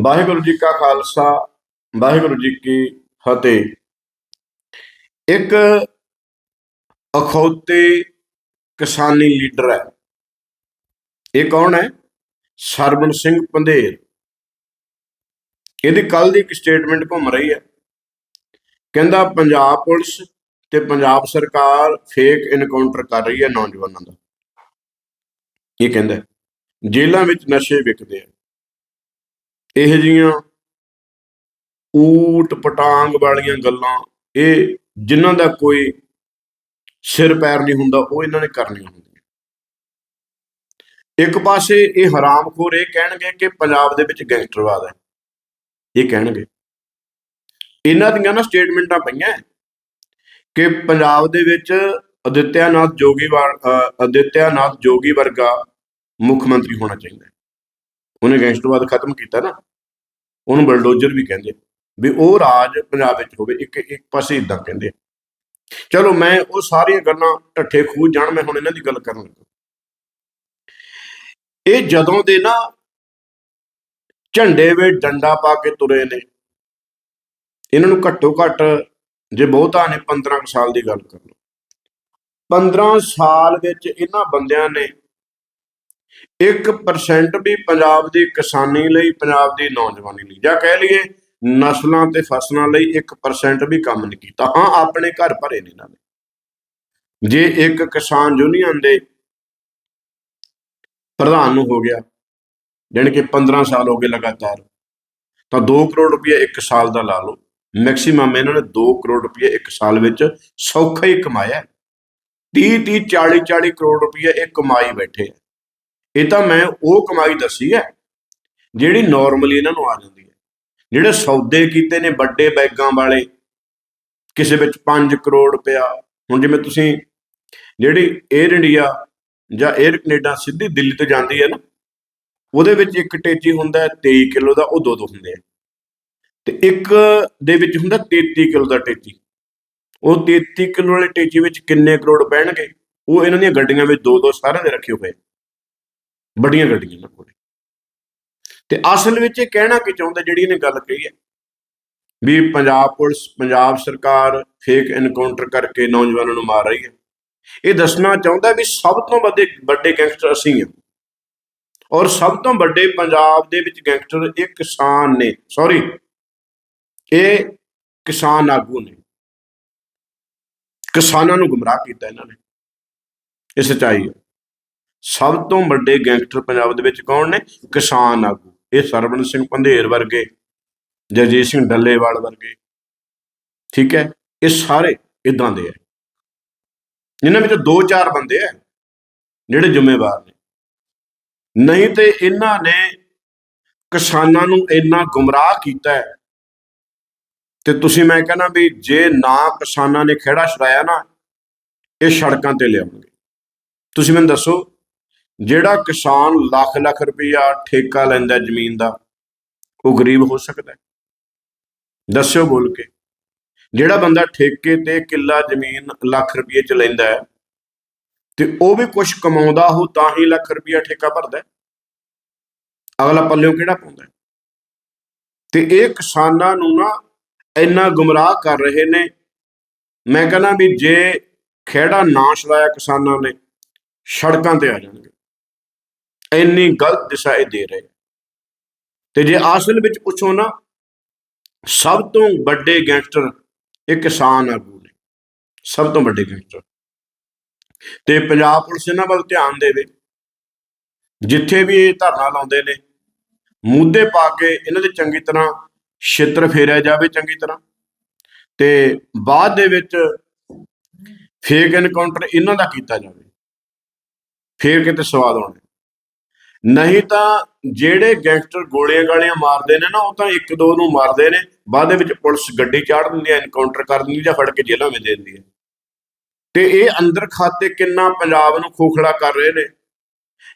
ਵਾਹਿਗੁਰੂ ਜੀ ਕਾ ਖਾਲਸਾ, ਵਾਹਿਗੁਰੂ ਜੀ ਕੀ ਫਤਿਹ। ਇੱਕ ਅਖੌਤੇ ਕਿਸਾਨੀ ਲੀਡਰ ਹੈ। ਇਹ ਕੌਣ ਹੈ? ਸਰਵਣ ਸਿੰਘ ਪੰਧੇਰ। ਇਹਦੀ ਕੱਲ ਦੀ ਇੱਕ ਸਟੇਟਮੈਂਟ ਘੁੰਮ ਰਹੀ ਹੈ। ਕਹਿੰਦਾ, ਪੰਜਾਬ ਪੁਲਿਸ ਤੇ ਪੰਜਾਬ ਸਰਕਾਰ ਫੇਕ ਇਨਕਾਊਂਟਰ ਕਰ ਰਹੀ ਹੈ ਨੌਜਵਾਨਾਂ ਦਾ। ਇਹ ਕਹਿੰਦਾ ਹੈ। ਜੇਲ੍ਹਾਂ ਵਿੱਚ ਨਸ਼ੇ ਵਿਕਦੇ ਆ। ਇਹ ਜੀਆਂ ਊਟ ਪਟਾਂਗ ਵਾਲੀਆਂ ਗੱਲਾਂ ਇਹ ਜਿਨ੍ਹਾਂ ਦਾ ਕੋਈ ਸਿਰ ਪੈਰ ਨਹੀਂ ਹੁੰਦਾ ਉਹ ਇਹਨਾਂ ਨੇ ਕਰਨੀਆਂ ਹੁੰਦੀਆਂ। ਇੱਕ ਪਾਸੇ ਇਹ ਹਰਾਮਖੋਰ ਇਹ ਕਹਿਣਗੇ ਕਿ ਪੰਜਾਬ ਦੇ ਵਿੱਚ ਗੈਂਗਸਟਰਵਾਦ ਹੈ। ਇਹ ਕਹਿਣਗੇ। ਇਹਨਾਂ ਦੀਆਂ ਨਾ ਸਟੇਟਮੈਂਟਾਂ ਪਈਆਂ ਕਿ ਪੰਜਾਬ ਦੇ ਵਿੱਚ ਅਦਿੱਤਿਆਨਾਥ ਜੋਗੀ ਵਰ- ਅ, ਅਦਿੱਤਿਆਨਾਥ ਜੋਗੀ ਵਰਗਾ ਮੁੱਖ ਮੰਤਰੀ ਹੋਣਾ ਚਾਹੀਦਾ ਉਹਨੇ ਗੈਂਗਸਟਰਵਾਦ ਖਤਮ ਕੀਤਾ ਨਾ, ਉਹਨੂੰ ਬਲਡੋਜ਼ਰ ਵੀ ਕਹਿੰਦੇ ਵੀ ਉਹ ਰਾਜ ਪੰਜਾਬ ਵਿੱਚ ਹੋਵੇ, ਇੱਕ ਇੱਕ ਪਾਸੇ ਇਦਾਂ ਕਹਿੰਦੇ ਚਲੋ ਮੈਂ ਉਹ ਸਾਰੀਆਂ ਗੱਲਾਂ ਢੱਠੇ ਖੂਹ ਜਾਣ, ਮੈਂ ਹੁਣ ਇਹਨਾਂ ਦੀ ਗੱਲ ਕਰਨ ਲੱਗਾ। ਇਹ ਜਦੋਂ ਦੇ ਨਾ ਝੰਡੇ ਵੇ ਡੰਡਾ ਪਾ ਕੇ ਤੁਰੇ ਨੇ, ਇਹਨਾਂ ਨੂੰ ਘੱਟੋ ਘੱਟ ਜੇ ਬਹੁਤਾ ਨੇ 15 ਸਾਲ ਦੀ ਗੱਲ ਕਰ ਲਓ। 15 ਸਾਲ ਵਿੱਚ ਇਹਨਾਂ ਬੰਦਿਆਂ ਨੇ 1% ਵੀ ਪੰਜਾਬ ਦੀ ਕਿਸਾਨੀ ਲਈ, ਪੰਜਾਬ ਦੀ ਨੌਜਵਾਨੀ ਲਈ। ਜਾਂ ਕਹਿ ਲਈਏ, ਨਸਲਾਂ ਤੇ ਫਸਲਾਂ ਲਈ 1% ਵੀ ਕੰਮ ਨਹੀਂ ਕੀਤਾ। ਹਾਂ, ਆਪਣੇ ਘਰ ਭਰੇ ਨੇ ਇਹਨਾਂ ਨੇ। ਜੇ ਇੱਕ ਕਿਸਾਨ ਯੂਨੀਅਨ ਦੇ ਪ੍ਰਧਾਨ ਨੂੰ ਹੋ ਗਿਆ, ਜਾਣੀ ਕਿ 15 ਸਾਲ ਹੋ ਗਏ ਲਗਾਤਾਰ, ਤਾਂ 2 ਕਰੋੜ ਰੁਪਏ ਇੱਕ ਸਾਲ ਦਾ ਲਾ ਲਓ। ਮੈਕਸਿਮਮ ਇਹਨਾਂ ਨੇ 2 ਕਰੋੜ ਰੁਪਏ ਇੱਕ ਸਾਲ ਵਿੱਚ ਸੌਖਾ ਹੀ ਕਮਾਇਆ। 30 30 40 40 ਕਰੋੜ ਰੁਪਏ ਇਹ ਕਮਾਈ ਬੈਠੇ ਆ। ਇਹ ਤਾਂ ਮੈਂ ਉਹ ਕਮਾਈ ਦੱਸੀ ਹੈ, ਜਿਹੜੀ ਨਾਰਮਲੀ ਇਹਨਾਂ ਨੂੰ ਆ ਜਾਂਦੀ ਹੈ। ਜਿਹੜੇ ਸੌਦੇ ਕੀਤੇ ਨੇ ਵੱਡੇ ਬੈਗਾਂ ਵਾਲੇ, ਕਿਸੇ ਵਿੱਚ 5 ਕਰੋੜ ਰੁਪਇਆ ਹੁਣ ਜਿਵੇਂ ਤੁਸੀਂ ਜਿਹੜੀ 에ਅਰ ਇੰਡੀਆ ਜਾਂ 에ਅਰ ਕੈਨੇਡਾ ਸਿੱਧੀ ਦਿੱਲੀ ਤੋਂ ਜਾਂਦੀ ਹੈ ਨਾ, ਉਹਦੇ ਵਿੱਚ ਇੱਕ ਟੇਚੀ ਹੁੰਦਾ ਹੈ 23 ਕਿਲੋ ਦਾ, ਉਹ ਦੋ ਦੋ ਹੁੰਦੇ ਆ। ਤੇ ਇੱਕ ਦੇ ਵਿੱਚ ਹੁੰਦਾ 33 ਕਿਲੋ ਦਾ ਟੇਚੀ। ਉਹ 33 ਕਿਲੋ ਵਾਲੇ ਟੇਚੀ ਵਿੱਚ ਕਿੰਨੇ ਕਰੋੜ ਪੈਣਗੇ ਉਹ ਇਹਨਾਂ ਦੀਆਂ ਗੱਡੀਆਂ ਵਿੱਚ ਦੋ ਦੋ ਸਾਰਿਆਂ ਦੇ ਰੱਖੇ ਹੋਏ ਵੱਡੀਆਂ ਗੱਡੀਆਂ ਇਹਨਾਂ ਕੋਲ ਤੇ ਅਸਲ ਵਿੱਚ ਇਹ ਕਹਿਣਾ ਕਿ ਚਾਹੁੰਦਾ, ਜਿਹੜੀ ਇਹਨੇ ਗੱਲ ਕਹੀ ਹੈ ਵੀ ਪੰਜਾਬ ਪੁਲਿਸ, ਪੰਜਾਬ ਸਰਕਾਰ ਫੇਕ ਐਨਕਾਊਂਟਰ ਕਰਕੇ ਨੌਜਵਾਨਾਂ ਨੂੰ ਮਾਰ ਰਹੀ ਹੈ। ਇਹ ਦੱਸਣਾ ਚਾਹੁੰਦਾ ਵੀ ਸਭ ਤੋਂ ਵੱਡੇ ਵੱਡੇ ਗੈਂਗਸਟਰ ਅਸੀਂ ਹਾਂ। ਔਰ ਸਭ ਤੋਂ ਵੱਡੇ ਪੰਜਾਬ ਦੇ ਵਿੱਚ ਗੈਂਗਸਟਰ ਇਹ ਕਿਸਾਨ ਨੇ ਸੌਰੀ ਇਹ ਕਿਸਾਨ ਆਗੂ ਨੇ। ਕਿਸਾਨਾਂ ਨੂੰ ਗੁੰਮਰਾਹ ਕੀਤਾ ਇਹਨਾਂ ਨੇ। ਇਹ ਸੱਚਾਈ ਹੈ। ਸਭ ਤੋਂ ਵੱਡੇ ਗੈਂਗਸਟਰ ਪੰਜਾਬ ਦੇ ਵਿੱਚ ਕੌਣ ਨੇ? ਕਿਸਾਨ ਆਗੂ। ਇਹ ਸਰਵਣ ਸਿੰਘ ਪੰਧੇਰ ਵਰਗੇ, ਜਗਜੀਤ ਸਿੰਘ ਡੱਲੇਵਾਲ ਵਰਗੇ। ਠੀਕ ਹੈ? ਇਹ ਸਾਰੇ ਇਦਾਂ ਦੇ ਆ ਇਹਨਾਂ ਵਿੱਚ ਦੋ ਚਾਰ ਬੰਦੇ ਆ ਜਿਹੜੇ ਜ਼ਿੰਮੇਵਾਰ ਨੇ। ਨਹੀਂ ਤੇ ਇਹਨਾਂ ਨੇ ਕਿਸਾਨਾਂ ਨੂੰ ਇੰਨਾ ਗੁੰਮਰਾਹ ਕੀਤਾ ਹੈ। ਤੇ ਤੁਸੀਂ ਮੈਂ ਕਹਿੰਦਾ ਵੀ ਜੇ ਨਾ ਕਿਸਾਨਾਂ ਨੇ ਖੇੜਾ ਛੜਾਇਆ ਨਾ, ਇਹ ਸੜਕਾਂ ਤੇ ਲਿਆਉਣਗੇ। ਤੁਸੀਂ ਮੈਨੂੰ ਦੱਸੋ ਜਿਹੜਾ ਕਿਸਾਨ ਲੱਖ ਲੱਖ ਰੁਪਈਆ ਠੇਕਾ ਲੈਂਦਾ ਜ਼ਮੀਨ ਦਾ, ਉਹ ਗਰੀਬ ਹੋ ਸਕਦਾ ਦੱਸਿਓ ਬੋਲ ਕੇ, ਜਿਹੜਾ ਬੰਦਾ ਠੇਕੇ ਤੇ ਕਿੱਲਾ ਜ਼ਮੀਨ ਲੱਖ ਰੁਪਏ ਚ ਲੈਂਦਾ ਹੈ, ਤੇ ਉਹ ਵੀ ਕੁਝ ਕਮਾਉਂਦਾ ਹੋ ਤਾਂ ਹੀ ਲੱਖ ਰੁਪਈਆ ਠੇਕਾ ਭਰਦਾ ਅਗਲਾ ਪੱਲਿਓ ਕਿਹੜਾ ਪਾਉਂਦਾ ਤੇ ਇਹ ਕਿਸਾਨਾਂ ਨੂੰ ਨਾ ਇੰਨਾ ਗੁੰਮਰਾਹ ਕਰ ਰਹੇ ਨੇ, ਮੈਂ ਕਹਿੰਦਾ ਵੀ ਜੇ ਖੇੜਾ ਨਾ ਛਲਾਇਆ ਕਿਸਾਨਾਂ ਨੇ, ਸੜਕਾਂ ਤੇ ਆ ਜਾਣਗੇ। ਇੰਨੀ ਗਲਤ ਦਿਸ਼ਾ ਇਹ ਦੇ ਰਹੇ ਤੇ ਜੇ ਅਸਲ ਵਿੱਚ ਪੁੱਛੋ ਨਾ, ਸਭ ਤੋਂ ਵੱਡੇ ਗੈਂਗਸਟਰ ਇਹ ਕਿਸਾਨ ਆਗੂ ਨੇ। ਸਭ ਤੋਂ ਵੱਡੇ ਗੈਂਗਸਟਰ ਤੇ ਪੰਜਾਬ ਪੁਲਿਸ ਇਹਨਾਂ ਵੱਲ ਧਿਆਨ ਦੇਵੇ। ਜਿੱਥੇ ਵੀ ਇਹ ਧਰਨਾ ਲਾਉਂਦੇ ਨੇ, ਮੁੱਦੇ ਪਾ ਕੇ ਇਹਨਾਂ ਦੇ ਚੰਗੀ ਤਰ੍ਹਾਂ ਛਿੱਤਰ ਫੇਰਿਆ ਜਾਵੇ ਚੰਗੀ ਤਰ੍ਹਾਂ। ਤੇ ਬਾਅਦ ਦੇ ਵਿੱਚ ਫੇਕ ਐਨਕਾਊਂਟਰ ਇਹਨਾਂ ਦਾ ਕੀਤਾ ਜਾਵੇ। ਫੇਰ ਕਿਤੇ ਸਵਾਦ ਆਉਣਾ। ਨਹੀਂ ਤਾਂ ਜਿਹੜੇ ਗੈਂਗਸਟਰ ਗੋਲੀਆਂ ਗਾਲੀਆਂ ਮਾਰਦੇ ਨੇ ਨਾ, ਉਹ ਤਾਂ ਇੱਕ ਦੋ ਨੂੰ ਮਾਰਦੇ ਨੇ, ਬਾਅਦ ਦੇ ਵਿੱਚ ਪੁਲਿਸ ਗੱਡੀ ਚਾੜ ਦਿੰਦੀ ਹੈ ਐਨਕਾਊਂਟਰ ਕਰ ਦਿੰਦੀ ਜਾਂ ਫੜ ਕੇ ਜੇਲ੍ਹਾਂ ਵਿੱਚ ਦੇ ਦਿੰਦੀ ਹੈ। ਤੇ ਇਹ ਅੰਦਰ ਖਾਤੇ ਕਿੰਨਾ ਪੰਜਾਬ ਨੂੰ ਖੋਖਲਾ ਕਰ ਰਹੇ ਨੇ।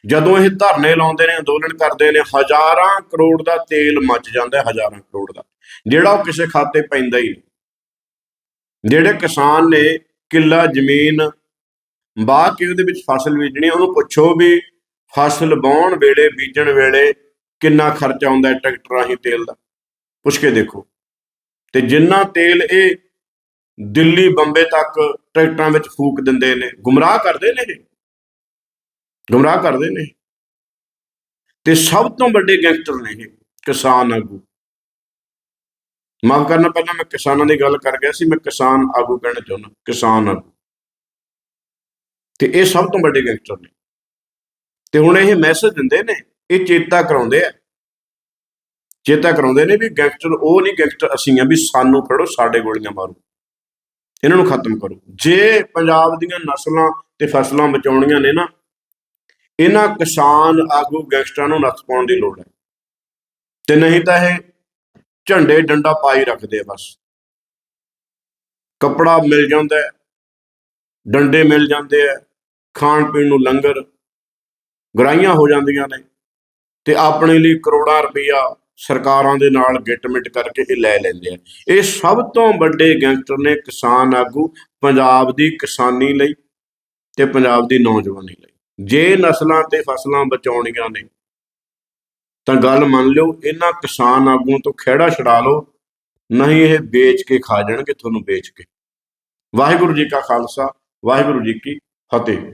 ਜਦੋਂ ਇਹ ਧਰਨੇ ਲਾਉਂਦੇ ਨੇ, ਅੰਦੋਲਨ ਕਰਦੇ ਨੇ, ਹਜ਼ਾਰਾਂ ਕਰੋੜ ਦਾ ਤੇਲ ਮੱਚ ਜਾਂਦਾ ਹੈ, ਹਜ਼ਾਰਾਂ ਕਰੋੜ ਦਾ। ਜਿਹੜਾ ਉਹ ਕਿਸੇ ਖਾਤੇ ਪੈਂਦਾ ਹੀ ਨਹੀਂ। ਜਿਹੜੇ ਕਿਸਾਨ ਨੇ ਕਿੱਲਾ, ਜ਼ਮੀਨ ਬਾਹ ਕੇ ਉਹਦੇ ਵਿੱਚ ਫਸਲ ਬੀਜਣੀ, ਉਹਨੂੰ ਪੁੱਛੋ ਵੀ ਫਸਲ ਵਾਹੁਣ ਵੇਲੇ, ਬੀਜਣ ਵੇਲੇ ਕਿੰਨਾ ਖਰਚਾ ਆਉਂਦਾ ਹੈ ਟਰੈਕਟਰ ਰਾਹੀਂ ਤੇਲ ਦਾ? ਪੁੱਛ ਕੇ ਦੇਖੋ। ਤੇ ਜਿੰਨਾ ਤੇਲ ਇਹ ਦਿੱਲੀ, ਬੰਬੇ ਤੱਕ ਟਰੈਕਟਰਾਂ ਵਿੱਚ ਫੂਕ ਦਿੰਦੇ ਨੇ, ਗੁੰਮਰਾਹ ਕਰਦੇ ਨੇ ਇਹ? ਗੁੰਮਰਾਹ ਕਰਦੇ ਨੇ ਤੇ ਸਭ ਤੋਂ ਵੱਡੇ ਗੈਂਗਸਟਰ ਨੇ ਇਹ, ਕਿਸਾਨ ਆਗੂ। ਮਾਫ ਕਰਨਾ, ਪਹਿਲਾਂ ਮੈਂ ਕਿਸਾਨਾਂ ਦੀ ਗੱਲ ਕਰ ਗਿਆ ਸੀ, ਮੈਂ ਕਿਸਾਨ ਆਗੂ ਕਹਿਣਾ ਚਾਹੁੰਦਾ, ਕਿਸਾਨ ਆਗੂ। ਤੇ ਇਹ ਸਭ ਤੋਂ ਵੱਡੇ ਗੈਂਗਸਟਰ ਨੇ। ਤੇ ਹੁਣ ਇਹ ਮੈਸੇਜ ਦਿੰਦੇ ਨੇ, ਇਹ ਚੇਤਾ ਕਰਾਉਂਦੇ ਆ। ਚੇਤਾ ਕਰਾਉਂਦੇ ਨੇ ਵੀ ਗੈਂਗਸਟਰ ਉਹ ਨਹੀਂ ਗੈਂਗਸਟਰ ਅਸੀਂ ਆ ਵੀ ਸਾਨੂੰ ਫੜੋ, ਸਾਡੇ ਗੋਲੀਆਂ ਮਾਰੋ। ਇਹਨਾਂ ਨੂੰ ਖਤਮ ਕਰੋ। ਜੇ ਪੰਜਾਬ ਦੀਆਂ ਨਸਲਾਂ ਤੇ ਫਸਲਾਂ ਬਚਾਉਣੀਆਂ ਨੇ ਨਾ, ਇਹਨਾਂ ਕਿਸਾਨ ਆਗੂ ਗੈਂਗਸਟਰਾਂ ਨੂੰ ਨੱਥ ਪਾਉਣ ਦੀ ਲੋੜ ਹੈ। ਤੇ ਨਹੀਂ ਤਾਂ ਇਹ ਝੰਡੇ ਡੰਡਾ ਪਾਈ ਰੱਖਦੇ ਆ ਬਸ। ਕੱਪੜਾ ਮਿਲ ਜਾਂਦਾ ਡੰਡੇ ਮਿਲ ਜਾਂਦੇ ਆ, ਖਾਣ ਪੀਣ ਨੂੰ ਲੰਗਰ ਗਰਾਈਆਂ ਹੋ ਜਾਂਦੀਆਂ ਨੇ। ਤੇ ਆਪਣੇ ਲਈ ਕਰੋੜਾਂ ਰੁਪਈਆ ਸਰਕਾਰਾਂ ਦੇ ਨਾਲ ਗਿੱਟ-ਮਿੱਟ ਕਰਕੇ ਇਹ ਲੈ ਲੈਂਦੇ ਆ। ਇਹ ਸਭ ਤੋਂ ਵੱਡੇ ਗੈਂਗਸਟਰ ਨੇ ਕਿਸਾਨ ਆਗੂ, ਪੰਜਾਬ ਦੀ ਕਿਸਾਨੀ ਲਈ ਤੇ ਪੰਜਾਬ ਦੀ ਨੌਜਵਾਨੀ ਲਈ। ਜੇ ਨਸਲਾਂ ਤੇ ਫਸਲਾਂ ਬਚਾਉਣੀਆਂ ਨੇ, ਤਾਂ ਗੱਲ ਮੰਨ ਲਿਓ, ਇਹਨਾਂ ਕਿਸਾਨ ਆਗੂਆਂ ਤੋਂ ਖਿਹੜਾ ਛਡਾ ਲਓ, ਨਹੀਂ ਇਹ ਵੇਚ ਕੇ ਖਾ ਜਾਣਗੇ, ਤੁਹਾਨੂੰ ਵੇਚ ਕੇ। ਵਾਹਿਗੁਰੂ ਜੀ ਕਾ ਖਾਲਸਾ, ਵਾਹਿਗੁਰੂ ਜੀ ਕੀ ਫਤਿਹ।